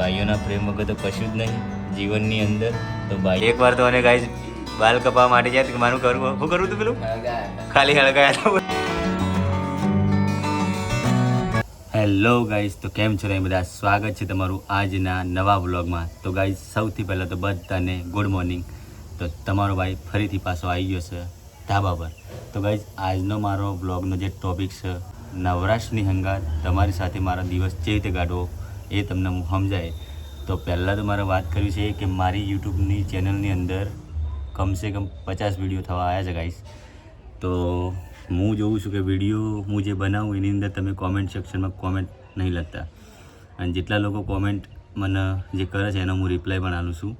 ભાઈઓના પ્રેમ વગર તો કશું જ નહીં. જીવનની અંદર તો ભાઈ એકવાર તો અને ગાઈસ બાલ કપાવા માટે જાય કે મારું કરવું શું કરવું તું પેલું? ખાલી હળગાયા હેલો ગાઈઝ તો કેમ છો તમે બધા? સ્વાગત છે તમારું આજના નવા વ્લોગમાં તો ગાઈઝ સૌથી પહેલાં તો બધાને ગુડ મોર્નિંગ તો તમારો ભાઈ ફરીથી પાછો આવી ગયો છે ધાબા પર. તો ગાઈઝ આજનો મારો વ્લોગનો જે ટોપિક છે, નવરાશની હંગાર તમારી સાથે મારા દિવસ જે રીતે કાઢવો એ તમને સમજાય. તો પહેલાં તો મારે વાત કરવી છે કે મારી યુટ્યુબની ચેનલની અંદર કમસે કમ પચાસ વીડિયો થવા આવ્યા છે ગાઈસ તો હું જોઉં છું કે વીડિયો હું જે બનાવું એની અંદર તમે કોમેન્ટ સેક્શનમાં કોમેન્ટ નહીં લખતા. અને જેટલા લોકો કોમેન્ટ મને જે કરે છે એનો હું રિપ્લાય પણ આપું છું.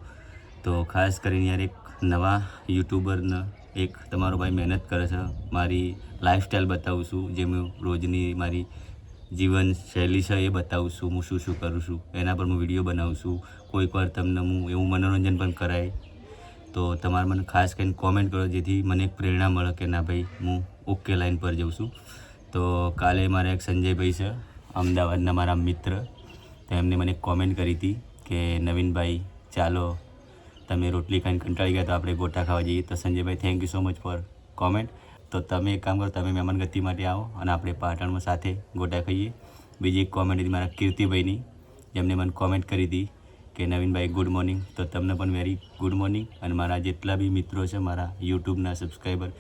તો ખાસ કરીને યાર એક નવા યુટ્યુબરને એક તમારો ભાઈ મહેનત કરે છે. મારી લાઈફસ્ટાઈલ બતાવું છું, જે હું રોજની મારી જીવન શૈલી છે એ બતાવું છું હું શું શું કરું છું, એના પર હું વીડિયો બનાવું છું કોઈક વાર તમને હું એવું મનોરંજન પણ કરાય. તો તમારે મને ખાસ કરીને કોમેન્ટ કરો, જેથી મને એક પ્રેરણા મળે કે ના ભાઈ, હું ઓકે લાઈન પર જઉં છું. તો કાલે મારા એક સંજયભાઈ છે, અમદાવાદના મારા મિત્ર, તો એમને મને કોમેન્ટ કરી હતી કે, નવીનભાઈ, ચાલો, તમે રોટલી ખાઈને કંટાળી ગયા તો આપણે ગોટા ખાવા જઈએ. તો સંજયભાઈ thank you so much for comment તો તમે એક કામ કરો, તમે મહેમાન ગતિ માટે આવો અને આપણે પાટણમાં સાથે ગોટા ખાઈએ. બીજી એક કોમેન્ટ હતી મારા કીર્તિભાઈની જેમને મને કોમેન્ટ કરી હતી કે, નવીનભાઈ ગુડ મોર્નિંગ તો તમને પણ વેરી ગુડ મોર્નિંગ અને મારા જેટલા બી મિત્રો છે, મારા યુટ્યુબના સબસ્ક્રાઈબર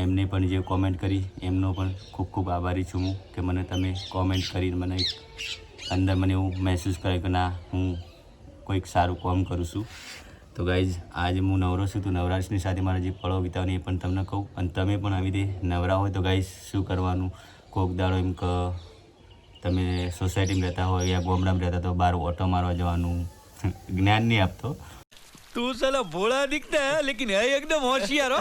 એમને પણ જે કોમેન્ટ કરી, એમનો પણ ખૂબ ખૂબ આભારી છું હું કે મને તમે કોમેન્ટ કરીને મને અંદર મને એવું મહેસૂસ કરે કે, ના, હું કોઈક સારું કામ કરું છું. તો ગાઈઝ આજે હું નવરો છું તો નવરાશની સાથે મારા જે ફળો વિતાવને એ પણ તમને કહું. અને તમે પણ આવી રીતે નવરા હોય તો ગાઈઝ શું કરવાનું? કોક દાડો એમ કે તમે સોસાયટીમાં રહેતા હોય યા ગોમડામાં રહેતા તો બહાર ઓટો મારવા જવાનું. જ્ઞાન નહીં આપતો. તું સાલા ભોળા દીખતા લેકિન હે એકદમ હોશિયાર હો.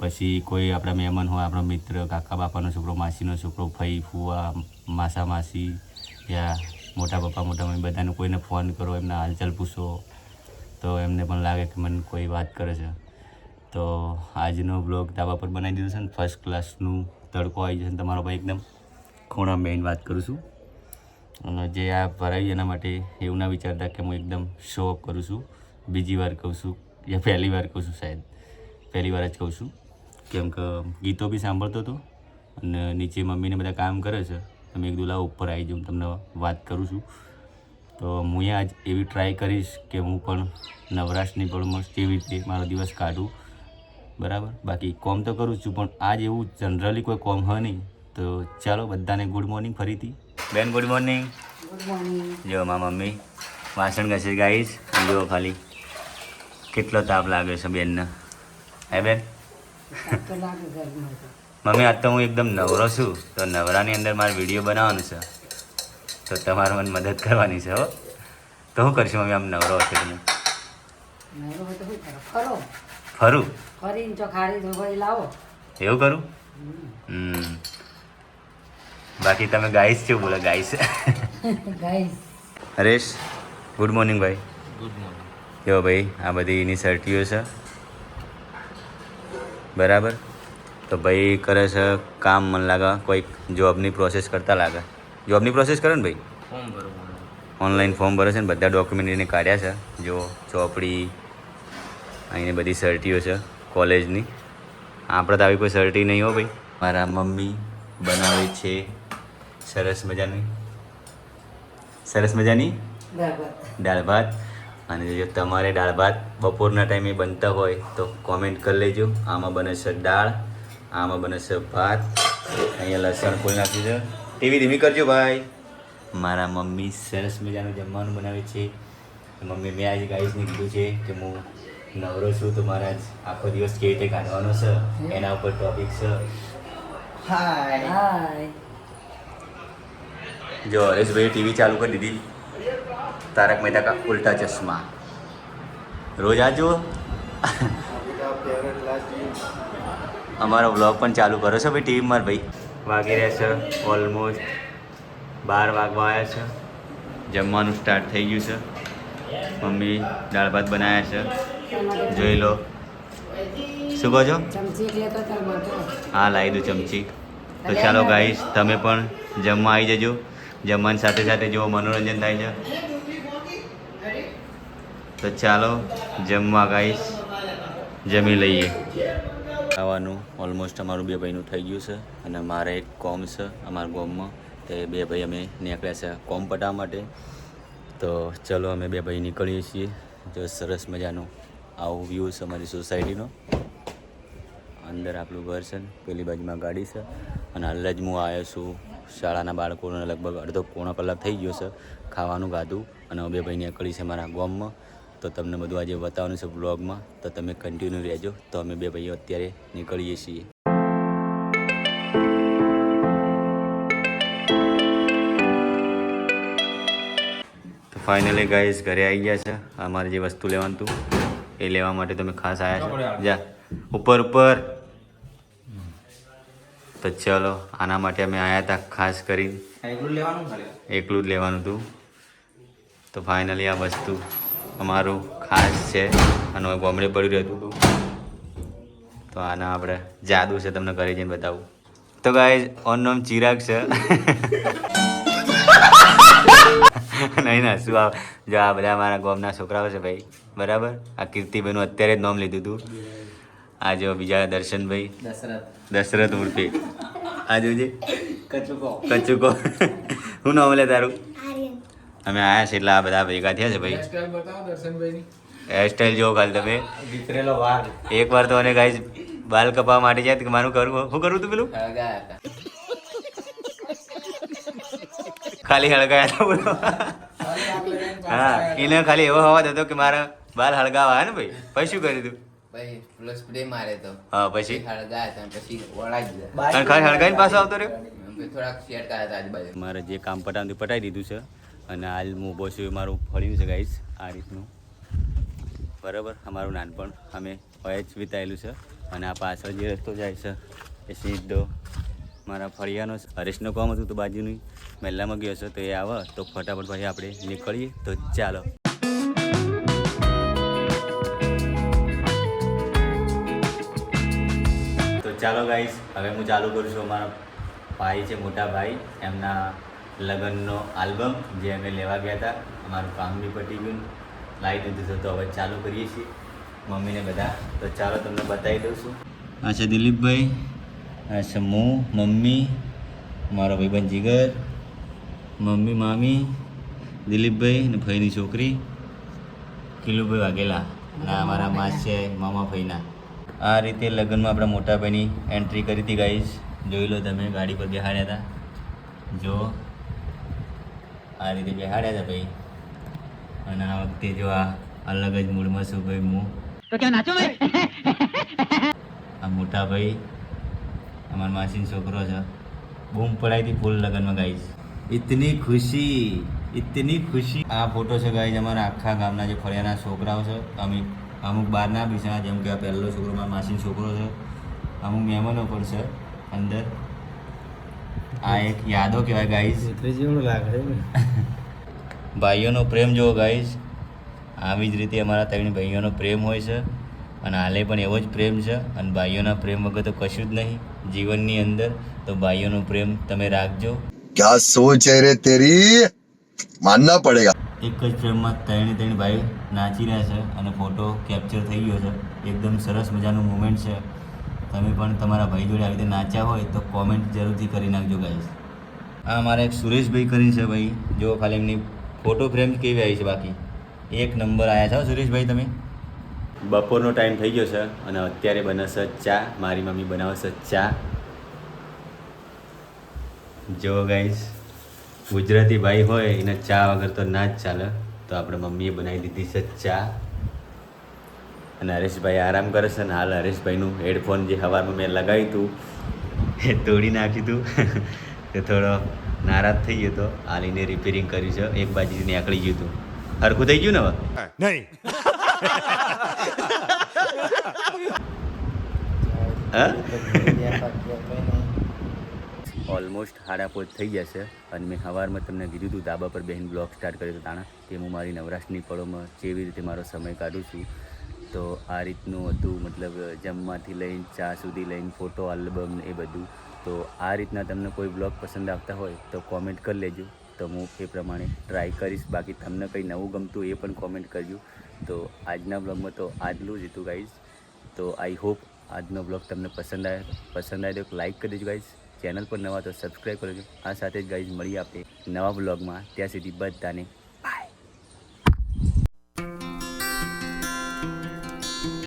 પછી કોઈ આપણા મહેમાન હોય આપણો મિત્ર કાકા બાપાનો છોકરો માસીનો છોકરો ફઈ ફુવા માસા માસી યા મોટા પપ્પા મોટા મમ્મી બધાને કોઈને ફોન કરો એમના હાલચાલ પૂછો. તો એમને પણ લાગે કે મને કોઈ વાત કરે છે. તો આજનો બ્લોગ ધાબા પર બનાવી દીધો છે ને ફર્સ્ટ ક્લાસનું તડકો આવી જશે ને તમારો ભાઈ એકદમ ખૂણા મેઇન વાત કરું છું. અને જે આ ભરાવી એના માટે એવું ના વિચારતા કે હું એકદમ શો અપ કરું છું. બીજી વાર કહું છું યા પહેલી વાર કહું છું શાયદ. પહેલી વાર જ કહું છું. કેમ કે ગીતો બી સાંભળતો હતો અને નીચે મમ્મીને બધા કામ કરે છે. તમે એક દુલા ઉપર આવી જાઉં તમને વાત કરું છું. તો હું આજ એવી ટ્રાય કરીશ કે હું પણ નવરાશની પણ મસ્ત કેવી રીતે મારો દિવસ કાઢું. બરાબર? બાકી કોમ તો કરું જ છું પણ આજ એવું જનરલી કોઈ કોમ હોય નહીં. તો ચાલો બધાને ગુડ મોર્નિંગ ફરીથી. બેન ગુડ મોર્નિંગ જો મારા મમ્મી વાસણ ઘસે ગાઈશ. જો ખાલી કેટલો તાપ લાગે છે બેનને. હે બેન? મમ્મી આજ તો હું એકદમ નવરો છું. તો નવરાની અંદર મારે વીડિયો બનાવવાનો છે. તો તમારે મને મદદ કરવાની છે હો. તો શું કરશું મમ્મી આમ નવરો હશે તમે? ફરો. ફરું? ફરીને જો ખાડી તો વળી લાવો. એવું કરું? હમ. બાકી તમે ગાઈસ કેવું બોલો guys. Guys. Haresh good morning ભાઈ. Good morning. કેવો ભાઈ? આ બધી એની સર્ટીઓ છે. બરાબર? તો ભાઈ કરે છે કામ મને લાગે કોઈક જોબની પ્રોસેસ કરતા લાગે. જોબની પ્રોસેસ કરે ને ભાઈ? ઓનલાઈન ફોર્મ ભરે. છે ને બધા ડોક્યુમેન્ટ એને કાઢ્યા છે. જો ચોપડી અહીંની બધી સર્ટીઓ છે કોલેજની આપણે તો આવી કોઈ સર્ટી નહીં હો ભાઈ. મારા મમ્મી બનાવે છે સરસ મજાની. સરસ મજાની? દાળ ભાત. અને જો તમારે દાળ ભાત બપોરના ટાઈમે બનતા હોય તો કોમેન્ટ કરી લેજો. આમાં બને છે દાળ આમાં બને છે ભાત. અહીંયા લસણ કોઈ નાખ્યું છે. ટીવી ધીમી કરજો ભાઈ. મારા મમ્મી સરસ મજાનું જમવાનું બનાવે છે. મમ્મી મેં આજે ગાઈસને કીધું છે કે હું નવરો છું તો મારા આજ આખો દિવસ કેવી રીતે કાઢવાનો છે? એના ઉપર ટોપિક છે. હાય હાય જો હરેશભાઈ ટીવી ચાલુ કરી દીધી. તારક મહેતા કા ઉલ્ટા ચશ્મા. રોજ આ જુઓ. અમારો બ્લોગ પણ ચાલુ કરો છો ભાઈ ટીવીમાં ભાઈ? વાગી રહ્યા છે ઓલમોસ્ટ બાર વાગવા આવ્યા છે. જમવાનું સ્ટાર્ટ થઈ ગયું છે. મમ્મી દાળ ભાત બનાવ્યા છે. જોઈ લો. શું કહો છો? હા, લાવી દઉં ચમચી. તો ચાલો ગાઈશ તમે પણ જમવા આવી જજો. જમવાની સાથે સાથે જો મનોરંજન થાય છે. તો ચાલો જમવા ગાઈશ જમી લઈએ. ખાવાનું ઓલમોસ્ટ અમારું બે ભાઈનું થઈ ગયું છે અને મારે એક કોમ છે અમારા ગામમાં. તે બે ભાઈ અમે નીકળ્યા છે કોમ પટાવવા માટે. તો ચલો અમે બે ભાઈ નીકળીએ છીએ. જો સરસ મજાનું આવું વ્યૂ છે અમારી સોસાયટીનો અંદર આપણું ઘર છે ને, પેલી બાજુમાં ગાડી છે. અને હાલ જ હું આવ્યો છું. શાળાના બાળકોને લગભગ અડધો પોણો કલાક થઈ ગયો છે ખાવાનું ખાધું. અને હું બે ભાઈ નીકળી છે મારા ગામમાં. તો તમને બધું આજે બતાવવાનું છે બ્લોગમાં તો તમે કન્ટિન્યુ રહેજો. તો અમે બે ભાઈઓ અત્યારે નીકળીએ છીએ. તો ફાઇનલી ગાઈઝ ઘરે આવી ગયા છે. અમારે જે વસ્તુ લેવાનું હતું એ લેવા માટે તમે ખાસ આવ્યા છો. જા. ઉપર ઉપર. તો ચલો આના માટે અમે આવ્યા હતા ખાસ કરીને. એકલું જ લેવાનું હતું. તો ફાઇનલી આ વસ્તુ અમારું ખાસ છે અને હવે ગોમડે પડ્યું રહેતું હતું. તો આના આપણે જાદુ છે તમને ઘરે જઈને બતાવું. તો ગાય ઓન નામ ચિરાગ છે. નહીં ના શું આ જો આ બધા મારા ગોમના છોકરાઓ છે ભાઈ. બરાબર? આ કીર્તિભાઈનું અત્યારે જ નામ લીધું હતું. આ જો બીજા દર્શનભાઈ. દશરથ. ઉર્ફે. આ જોજે. કચુકો. હું નામ લે તારું? અમે આયા છે એટલે આ બધા ભેગા થયા છે ભાઈ. હેરસ્ટાઈલ જોવો કાલ તમે. એક વાર તો અને ગાઈસ બાલ કપાવા માટે જાય કે મારું કરવું શું કરવું તું પેલું? ખાલી હળગાયા હતા બોલો. હા એને ખાલી એવો હવા હતો કે મારા બાલ હળગાવા ને ભાઈ? પછી શું કર્યું તું? પછી સ્પ્રે મારે તો. હા પછી? હળગાયા પછી વળાઈ દીધા ખાલી હળગાઈને પાછો આવતો રહ્યો? થોડાક શેર કર્યા હતા આજુબાજુ. મારે જે કામ પટાવતું પટાઈ દીધું છે. અને હાલ હું એ મારું ફળ્યું છે ગાઈસ આ રીતનું. બરાબર? અમારું નાનપણ. અમે હોય જ વિતાયેલું છે. અને આ પાછળ જે રસ્તો જાય છે, એ સીધો મારા ફળિયાનો. હરેશનો કામ હતું તો બાજુની મહેલામાં ગયો છે, તો એ આવે. તો ફટાફટ ભાઈ આપણે નીકળીએ. તો ચાલો. તો ચાલો ગાઈસ હવે હું ચાલુ કરું છું. અમારા ભાઈ છે, મોટા ભાઈ. એમના લગ્નનો આલ્બમ જે અમે લેવા ગયા હતા. અમારું કામ બી પટી ગયું. લાઈટ નથી તો હવે ચાલુ કરીએ છીએ. મમ્મીને બધા. તો ચાલો તમને બતાવી દઉં છું. આ છે દિલીપભાઈ. આ છે હું મમ્મી, મારો ભાઈબંધ જીગર, મમ્મી, મામી, દિલીપભાઈ અને ભાઈની છોકરી. કિલુભાઈ વાઘેલા. અને અમારા માસ છે મામા ભાઈના. આ રીતે લગ્નમાં આપણા મોટા ભાઈની એન્ટ્રી કરી હતી ગાઈશ જોઈ લો તમે, ગાડી પર બેહાડ્યા હતા. જો. આ રીતે બેહાડ્યા હતા ભાઈ. અને આ વખતે જો આ અલગ જ મૂડમાં છું ભાઈ હું. આ મોટા ભાઈ અમારા માસીનો છોકરો છે. બૂમ પડાવી હતી ફૂલ લગ્નમાં ગાઈશ ઇતની ખુશી ઇતની ખુશી. આ ફોટો છે ગાઈશ અમારા આખા ગામના જે ફળિયાના છોકરાઓ છે. અમે અમુક બહારના બી છે જેમ કે આ પહેલો છોકરો મારા માસીનો છોકરો છે. અમુક મહેમાનો પણ છે અંદર. આ એક યાદો કહેવાય ગાઈઝ ભાઈઓનો પ્રેમ જુઓ ગાઈઝ આવી જ રીતે અમારા ત્રણ ભાઈઓનો પ્રેમ હોય છે અને હાલે પણ એવો જ પ્રેમ છે અને ભાઈઓના પ્રેમ વગર તો કશું જ નહીં. જીવનની અંદર તો ભાઈઓનો પ્રેમ તમે રાખજો. ક્યાં સોચ છે રે તેરી માનના પડેગા એક જ પ્રેમમાં ત્રણે ત્રણ ભાઈ નાચી રહ્યા છે અને ફોટો કેપ્ચર થઈ ગયો છે. એકદમ સરસ મજાનું મુમેન્ટ છે. તમે પણ તમારા ભાઈ જોડે આવી રીતે નાચ્યા હોય તો કોમેન્ટ જરૂરથી કરી નાખજો ગાઈસ આ અમારા એક સુરેશભાઈ કરીને છે ભાઈ. જો ખાલી એમની ફોટો ફ્રેમ કેવી આવી છે બાકી. એક નંબર આવ્યા છો સુરેશભાઈ તમે. બપોરનો ટાઈમ થઈ ગયો છે અને અત્યારે બનાવશે ચા. મારી મમ્મી બનાવશે ચા. જો ગાઈસ ગુજરાતી ભાઈ હોય એને ચા વગર તો ના જ ચાલે. તો આપણે મમ્મીએ બનાવી દીધી છે ચા. અને હરેશભાઈ આરામ કરે છે ને હાલ હરેશભાઈનું હેડફોન જે હવારમાં મેં લગાવ્યું હતું એ તોડી નાખ્યું હતું. તે થોડો નારાજ થઈ ગયો હતો. હાલ એને રિપેરિંગ કર્યું છે. એક બાજુ નીકળી ગયું હતું. હરખું થઈ ગયું ને હવે? નહીં. ઓલમોસ્ટ હાડા પોચ થઈ ગયા છે. અને મેં સવારમાં તમને કીધું હતું ધાબા પર બહેન બ્લોગ સ્ટાર્ટ કર્યો હતો તાણા. તે હું મારી નવરાશની પળોમાં કેવી રીતે મારો સમય કાઢું છું. તો આ રીતનું હતું. મતલબ, જમવાથી લઈને ચા સુધી લઈને ફોટો, આલ્બમ એ બધું. તો આ રીતના તમને કોઈ બ્લોગ પસંદ આવતા હોય તો કોમેન્ટ કરી લેજો. તો હું એ પ્રમાણે ટ્રાય કરીશ. બાકી તમને કંઈ નવું ગમતું એ પણ કોમેન્ટ કરજો. તો આજના બ્લોગમાં તો આટલું જ હતું ગાઈઝ તો આઈ હોપ આજનો બ્લોગ તમને પસંદ આવે પસંદ આવે તો લાઈક કરી દેજો ગાઈઝ ચેનલ પર નવા તો સબસ્ક્રાઈબ કરજો આ સાથે જ ગાઈઝ મળીએ આપણે નવા બ્લોગમાં ત્યાં સુધી બધાને